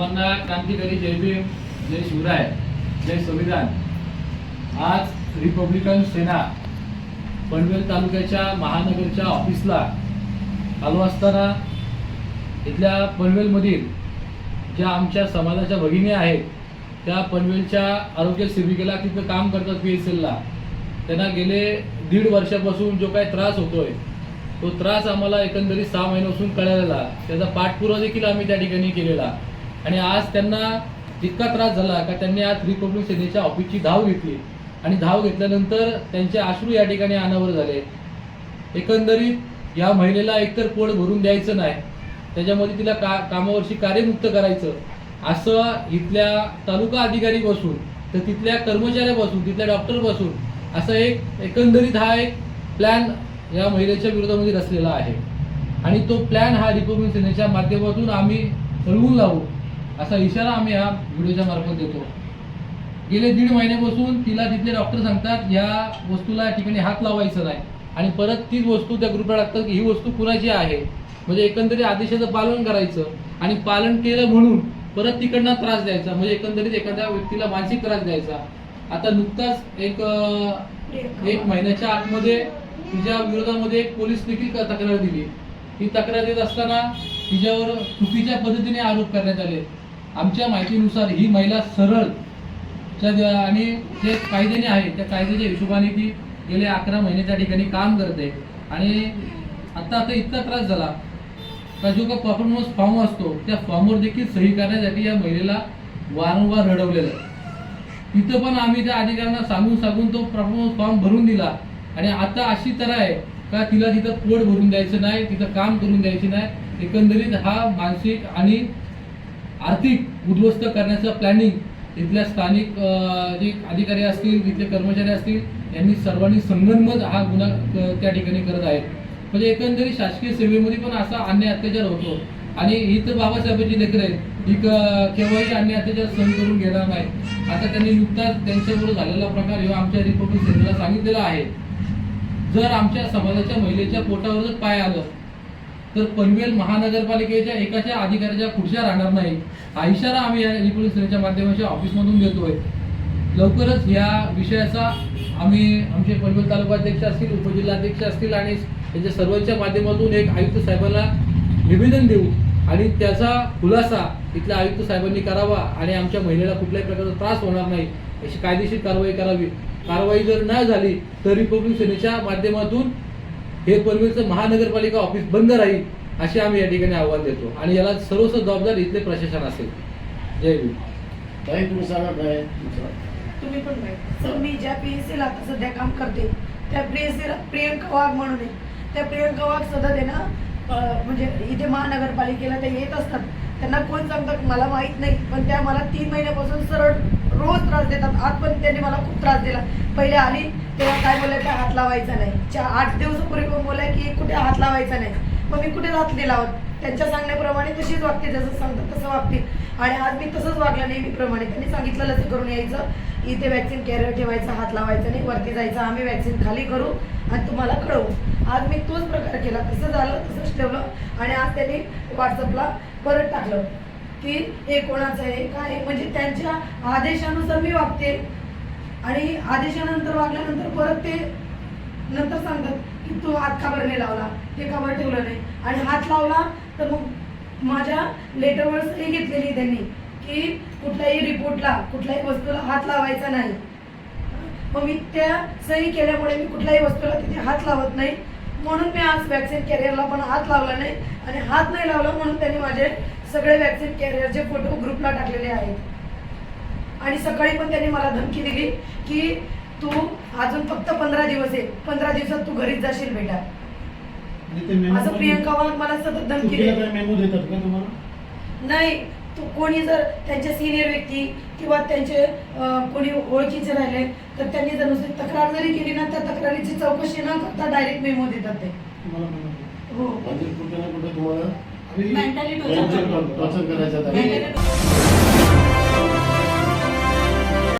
सर्वांना क्रांतिकारी जय भीम जय शिवराय जय संविधान. आज रिपब्लिकन सेना पनवेल तालुक्याच्या महानगरच्या ऑफिसला आलो असताना इथल्या पनवेलमधील ज्या आमच्या समाजाच्या भगिनी आहेत त्या पनवेलच्या आरोग्य सेविकेला तिथं काम करतात पी एस एलला. त्यांना गेले दीड वर्षापासून जो काही त्रास होतोय तो त्रास आम्हाला एकंदरीत सहा महिन्यापासून कळलेला. त्याचा पाठपुरावा देखील आम्ही त्या ठिकाणी केलेला. आणि आज त्यांना इतका त्रास झाला का त्यांनी आज रिपब्लिक सेनेच्या ऑफिसची धाव घेतली. आणि धाव घेतल्यानंतर त्यांचे अश्रू या ठिकाणी अनावर झाले. एकंदरीत या महिलेला एकतर पोट भरून द्यायचं नाही त्याच्यामध्ये तिला का कामावरशी कार्यमुक्त करायचं असं इथल्या तालुका अधिकारी बसून तर तिथल्या कर्मचाऱ्यापासून तिथल्या डॉक्टर बसून असं एक एकंदरीत हा एक प्लॅन या महिलेच्या विरोधामध्ये रचलेला आहे. आणि तो प्लॅन हा रिपब्लिक सेनेच्या माध्यमातून आम्ही ठरवून लावू. असा इशारा आम्ही या व्हिडिओच्या मार्फत देतो. गेले दीड महिन्यापासून तिला तिथले डॉक्टर सांगतात या वस्तूला या ठिकाणी हात लावायचा नाही. आणि परत तीच वस्तू त्या ग्रुपला टाकतात की ही वस्तू कुणाची आहे? म्हणजे एकंदरीत आदेशाचं पालन करायचं आणि पालन केलं म्हणून परत तिकडनं त्रास द्यायचा. म्हणजे एकंदरीत एखाद्या व्यक्तीला मानसिक त्रास द्यायचा. आता नुकताच एक एक महिन्याच्या आतमध्ये तिच्या विरोधामध्ये एक पोलीस देखील तक्रार दिली. ही तक्रार देत असताना तिच्यावर चुकीच्या पद्धतीने आरोप करण्यात आले. आमच्या माहितीनुसार ही महिला सरळ आणि जे कायद्याने आहे त्या कायद्याच्या हिशोबाने ती गेले अकरा महिने त्या ठिकाणी काम करते. आणि आता आता इतका त्रास झाला का जो का परफॉर्मन्स फॉर्म असतो त्या फॉर्मवर देखील सही करण्यासाठी या महिलेला वारंवार रडवलेलं. तिथं पण आम्ही त्या अधिकाऱ्यांना सांगून सांगून तो परफॉर्मन्स फॉर्म भरून दिला. आणि आता अशी तर आहे का तिला तिथं पोट भरून द्यायचं नाही तिथं काम करून द्यायचं नाही. एकंदरीत हा मानसिक आणि आर्थिक उद्ध्वस्त करण्याचं प्लॅनिंग इथल्या स्थानिक जे अधिकारी असतील तिथले कर्मचारी असतील यांनी सर्वांनी संगनमत हा गुन्हा त्या ठिकाणी करत आहेत. म्हणजे एकंदरीत शासकीय सेवेमध्ये पण असा अन्याय अत्याचार होतो. आणि ही तर बाबासाहेबांची लेकर आहेत. ही केव्हाही अन्य अत्याचार सहन करून घेणार नाही आता त्यांनी नुकताच त्यांच्याबरोबर झालेला प्रकार हे आमच्या रिपब्लिक सेनेला सांगितलेला आहे. जर आमच्या समाजाच्या महिलेच्या पोटावर जर पाय आलं तर पनवेल महानगरपालिकेच्या एकाच्या अधिकाऱ्याच्या खुर्च्या राहणार नाही. हा इशारा आम्ही या पोलीस सेनेच्या माध्यमाच्या ऑफिसमधून देतोय. लवकरच या विषयाचा आम्ही आमचे पनवेल तालुकाध्यक्ष असतील उपजिल्हाध्यक्ष असतील आणि त्यांच्या सर्वांच्या माध्यमातून एक आयुक्त साहेबांना निवेदन देऊ आणि त्याचा खुलासा इथल्या आयुक्त साहेबांनी करावा आणि आमच्या महिलेला कुठल्याही प्रकारचा त्रास होणार नाही अशी कायदेशीर कारवाई करावी. कारवाई जर नाही झाली तर रिपब्लिक सेनेच्या माध्यमातून हे पनवेलचं महानगरपालिका ऑफिस बंद राहील असे आम्ही या ठिकाणी आव्हान देतो. आणि याला सर्वस्व जबाबदार इथले प्रशासन असेल. जय भीम. ताई तुम्ही सांगा काय? तुम्ही पण नाही सर मी ज्या पी एस सीला आता सध्या काम करते त्या पी एस सीला प्रियंका वाघ म्हणून आहे. त्या प्रियंका वाघ सतत आहे ना म्हणजे इथे महानगरपालिकेला ते येत असतात. त्यांना कोण सांगतात मला माहीत नाही पण त्या मला तीन महिन्यापासून सरळ रोज त्रास देतात. आज पण त्यांनी मला खूप त्रास दिला. पहिले आली तेव्हा काय बोलल्या त्या हात लावायचा नाही. चार आठ दिवसापूर्वी पण बोलल्या की कुठे हात लावायचा नाही. मग मी कुठे हात नाही लावत? त्यांच्या सांगण्याप्रमाणे तशीच वागते जसं सांगतात तसं वागते. आणि आज मी तसंच वागलं नेहमीप्रमाणे. त्यांनी सांगितलं लसीकरण यायचं. इथे वॅक्सिन कॅरियर ठेवायचा हात लावायचा नाही. वरती जायचं. आम्ही वॅक्सिन खाली करू आणि तुम्हाला कळवू. आज मी तोच प्रकार केला. तसं झालं तसंच ठेवलं. आणि आज त्यांनी व्हॉट्सअपला परत टाकलं की हे कोणाचं आहे? काय आहे? म्हणजे त्यांच्या आदेशानुसार मी वागते. आणि आदेशानंतर वागल्यानंतर परत ते नंतर सांगतात की तू हात काबर नाही लावला? ते काबर ठेवलं नाही? आणि हात लावला तर मग माझ्या लेटरवर सही घेतलेली त्यांनी की कुठल्याही रिपोर्टला कुठल्याही वस्तूला हात लावायचा नाही. मग मी त्या सही केल्यामुळे मी कुठल्याही वस्तूला तिथे हात लावत नाही. म्हणून मी आज वॅक्सिन कॅरियरला पण हात लावला नाही. आणि हात नाही लावला म्हणून त्यांनी माझे सगळे वॅक्सिन कॅरियरचे फोटो ग्रुपला टाकलेले आहेत. आणि सकाळी पण त्यांनी मला धमकी दिली की तू अजून फक्त पंधरा दिवस आहे. पंधरा दिवसात तू घरीच जाशील बेटा. असं प्रियंका वाघ मला सतत धमकी देते मेमो देतात का तुम्हाला? नाही तू कोणी जर त्यांचे सिनियर व्यक्ती किंवा त्यांचे कोणी ओळखीचे राहिले तर त्यांनी जर नुसती तक्रार जरी केली ना त्या तक्रारीची चौकशी न करता डायरेक्ट मेमो देतात ते. हो. म्हणजे कुठे ना कुठे तुम्हाला मेंटली टॉर्चर करायचं